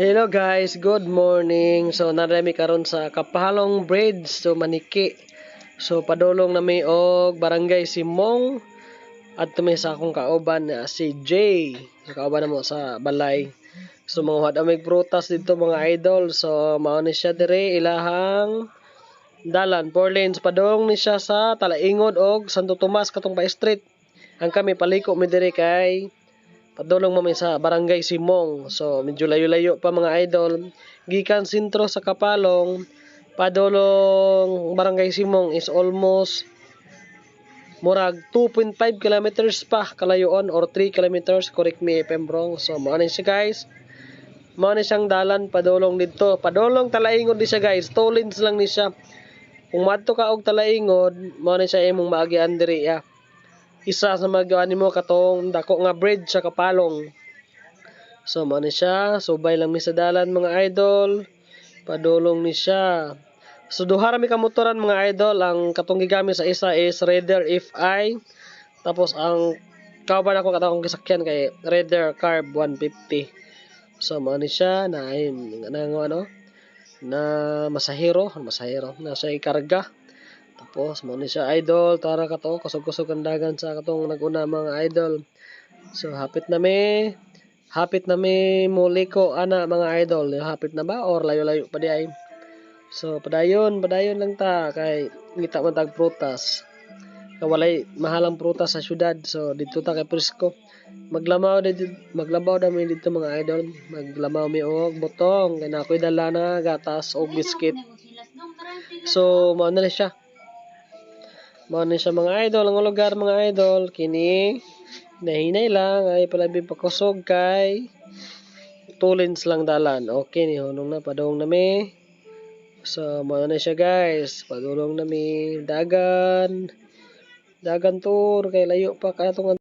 Hello guys, good morning. So narami karon sa Kapalong Bridge so Maniki. So padulong na mi og Barangay Simong at tumi sa akong kauban na si Jay. So kauban na mo sa balay. So mga wad amig prutas dito mga idol. So mao ni siya dire ilahang dalan four lanes padung ni siya sa Talaingod og Santo Tomas katong pa street. Ang kami paliko mi dire kay Padulong mo mi sa Barangay Simong. So, medyo layo-layo pa mga idol. Gikan sentro sa Kapalong, padulong Barangay Simong is almost murag 2.5 kilometers pa kalayoon or 3 kilometers. Correct me if I'm wrong. So, mo siya guys. Mao ni siyang dalan padulong dito. Padulong talaingod ni siya guys. Two lang ni siya. Kung madto ka og talaingod, mao ni siya imong maagian diri ya isa sa magawa nimo katong dako nga bridge sa kapalong. So mo ni siya, subay lang mi sa dalan mga idol. Padulong ni siya. So duha ra mi ka motoran mga idol, ang katong gigamit sa isa is Raider FI. Tapos ang kauban ako katong gisakyan kay Raider Carb 150. So mo ni siya na ay na ano na masahero, masahero na siya ikarga. Tapos mo ni siya idol tara ka to kusog-kusog ang dagan sa katong naguna mga idol. So hapit na mi hapit na mi muli ko ana mga idol. Hapit na ba or layo-layo pa di ay. So padayon, padayon lang ta kay ngita man tag prutas. Kawalay mahalang prutas sa syudad. So dito ta kay Prisco. Maglamaw dito, maglabaw dami dito mga idol. Maglamaw mi og botong kay na ako'y dala na gatas og biscuit. So mao na siya. Mao na siya mga idol, ang lugar mga idol, kini nahinay lang ay palabi pakusog kay tulins lang dalan. Okay ni hunong na padong na mi. So mao na siya guys, padulong na mi dagan. Dagan tour kay layo pa katong